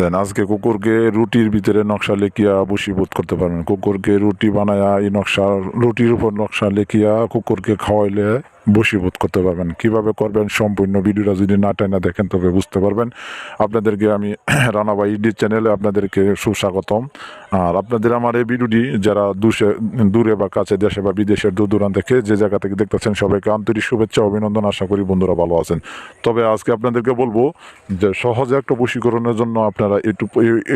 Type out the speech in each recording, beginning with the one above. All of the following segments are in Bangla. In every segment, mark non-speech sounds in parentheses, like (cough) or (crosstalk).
দেন আজকে কুকুরকে রুটির ভিতরে নকশা লেখিয়া বসীভূত করতে পারবেন। কুকুরকে রুটি বানায়া এই নকশা, রুটির উপর নকশা লেখিয়া কুকুরকে খাওয়াইলে বশীভূত করতে পারবেন। কীভাবে করবেন? সম্পূর্ণ ভিডিওটা যদি না টাইনা দেখেন, তবে বুঝতে পারবেন। আপনাদেরকে আমি (clears throat) রানাবাই ইডি চ্যানেলে আপনাদেরকে সুস্বাগতম। আর আপনাদের আমার এই ভিডিওটি যারা দুশে, দূরে বা কাছে দেশে বা বিদেশের দূর দূরান্ত থেকে যে জায়গা থেকে দেখতেছেন, সবাইকে আন্তরিক শুভেচ্ছা, অভিনন্দন আশা করি বন্ধুরা ভালো আছেন। তবে আজকে আপনাদেরকে বলব যে সহজে একটা বশীকরণের জন্য আপনারা একটু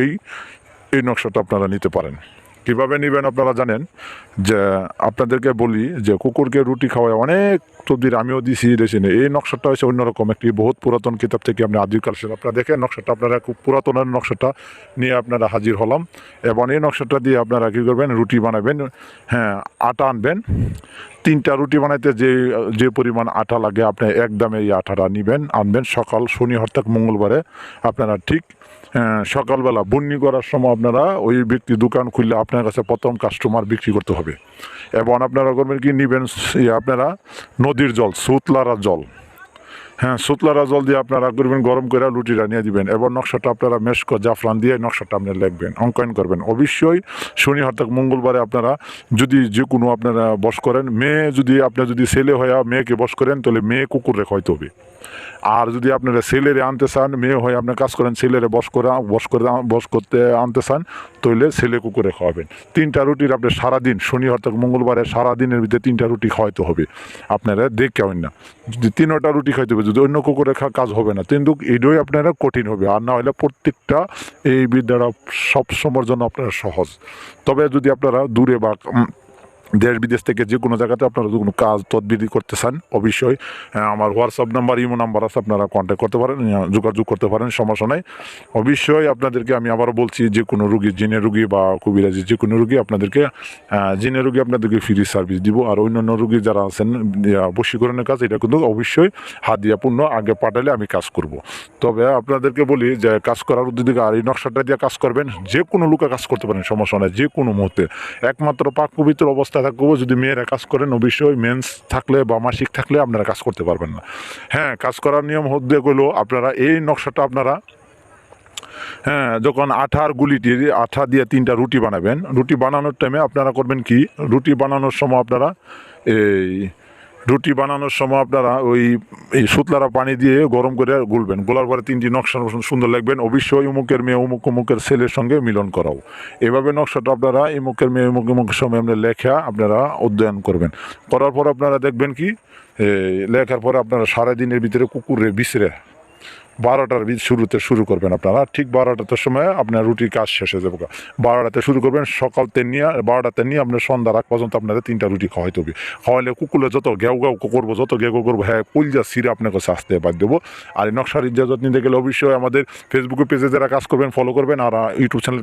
এই এই নকশাটা আপনারা নিতে পারেন। কীভাবে নেবেন আপনারা জানেন? যে আপনাদেরকে বলি যে কুকুরকে রুটি খাওয়ায় অনেক তবদির আমিও দিছি রেসিনে এই নকশাটা হচ্ছে অন্যরকম একটি বহুত পুরাতন কিতাব থেকে আপনি আদির কালসেন আপনারা দেখেন নকশাটা আপনারা খুব পুরাতনের নকশাটা নিয়ে আপনারা হাজির হলাম। এবং এই নকশাটা দিয়ে আপনারা কী করবেন? রুটি বানাবেন হ্যাঁ আটা আনবেন। তিনটা রুটি বানাইতে যে যে পরিমাণ আটা লাগে আপনি একদমে এই আটাটা নেবেন আনবেন। সকাল শনি হর্তাক মঙ্গলবারে আপনারা ঠিক আহ, সকালবেলা বন্যি করার সময় আপনারা ওই ব্যক্তি দোকান খুললে আপনার কাছে প্রথম কাস্টমার বিক্রি করতে হবে। এবং আপনারা করবেন কি? নেবেন আপনারা নদীর জল, সুতলারা জল। হ্যাঁ সুতলারা জল দিয়ে আপনারা করবেন, গরম করে রুটিটা নিয়ে দিবেন এবং নকশাটা আপনারা মেশ জাফরান দিয়ে নকশাটা আপনি লিখবেন, অঙ্কন করবেন। অবশ্যই শনি হর্তাক মঙ্গলবারে আপনারা যদি যে কোনো আপনারা বস করেন, মেয়ে যদি আপনার যদি ছেলে হয়ে মেয়েকে বস করেন, তাহলে মেয়ে কুকুর রেখে হইতে হবে। আর যদি আপনারা ছেলেরে আনতে চান, মেয়ে হয়ে আপনি কাজ করেন, ছেলেরে বস করে বস করে, বস করতে আনতে চান, তাহলে ছেলে কুকুরে খাওয়াবেন। তিনটা রুটির আপনি সারাদিন শনি হর্তাক মঙ্গলবারে সারাদিনের ভিতরে তিনটা রুটি খাওয়াইতে হবে। আপনারা দেখে হন না। যদি তিনটা রুটি খাইতে হবে যদি অন্য কুকুর কাজ হবে না কিন্তু এটাই আপনারা কঠিন হবে। আর না হলে প্রত্যেকটা এই বিদ্যাটা সব সময়ের জন্য আপনারা সহজ। তবে যদি আপনারা দূরে বা দেশ বিদেশ থেকে যে কোনো জায়গাতে আপনারা যদি কোনো কাজ তদবিরি করতে চান অবশ্যই আমার হোয়াটসঅ্যাপ নাম্বার ইমো নাম্বার আছে, আপনারা কন্ট্যাক্ট করতে পারেন যোগাযোগ করতে পারেন, সমস্যা নাই। অবশ্যই আপনাদেরকে আমি আবারও বলছি, যে কোনো রুগী জিনের রুগী বা কবিরাজি যে কোনো রুগী আপনাদেরকে জিনের রুগী আপনাদেরকে ফ্রি সার্ভিস দিব। আর অন্যান্য রুগী যারা আছেন বশীকরণের কাজ, এটা কিন্তু অবশ্যই হাত দিয়া পূর্ণ আগে পাঠালে আমি কাজ করব। তবে আপনাদেরকে বলি যে, কাজ করার উদ্যোগে আর এই নকশাটা দিয়ে কাজ করবেন, যে কোনো লোকে কাজ করতে পারেন, সমস্যা নাই, যে কোনো মুহূর্তে। একমাত্র পাক পবিত্র অবস্থায় থাকব যদি মেয়েরা কাজ করেন, অবশ্যই মেন্স থাকলে বা মাসিক থাকলে আপনারা কাজ করতে পারবেন না। হ্যাঁ কাজ করার নিয়ম হতে গেলেও আপনারা এই নকশাটা আপনারা হ্যাঁ যখন আঠার গুলিটি আঠা দিয়ে তিনটা রুটি বানাবেন, রুটি বানানোর টাইমে আপনারা করবেন কি, রুটি বানানোর সময় আপনারা এই রুটি বানানোর সময় আপনারা ওই এই সুতলারা পানি দিয়ে গরম করে গুলবেন। গোলার পরে তিনটি নকশা সুন্দর লাগবেন। অবশ্যই উমুকের মেয়ে অমুক উমুকের ছেলের সঙ্গে মিলন করাও। এভাবে নকশাটা আপনারা ইমুকের মেয়ে, উমুক উমুকের সময় আপনার লেখা আপনারা অধ্যয়ন করবেন। করার পর আপনারা দেখবেন কি লেখার পরে আপনারা সারাদিনের ভিতরে কুকুরে বিছরে বারোটার শুরুতে শুরু করবেন আপনারা। ঠিক বারোটার সময় আপনার রুটির কাজ শেষ হয়ে যাবে। বারোটাতে শুরু করবেন, সকাল তেন নিয়ে, বারোটাতে নিয়ে আপনার সন্ধ্যা রাখ পর্যন্ত আপনাদের তিনটা রুটি খাওয়াইতে হবে। খাওয়াইলে কুকুরে যত ঘেউ ঘেউ করব, যত ঘেউ করব হ্যাঁ কুলজা সিরে আপনাকে আসতে বাদ দেবো আর এই নকশার ইজাজত নিতে গেলে অবশ্যই আমাদের ফেসবুকে পেজে যারা কাজ করবেন ফলো করবেন, আর ইউটিউব চ্যানেল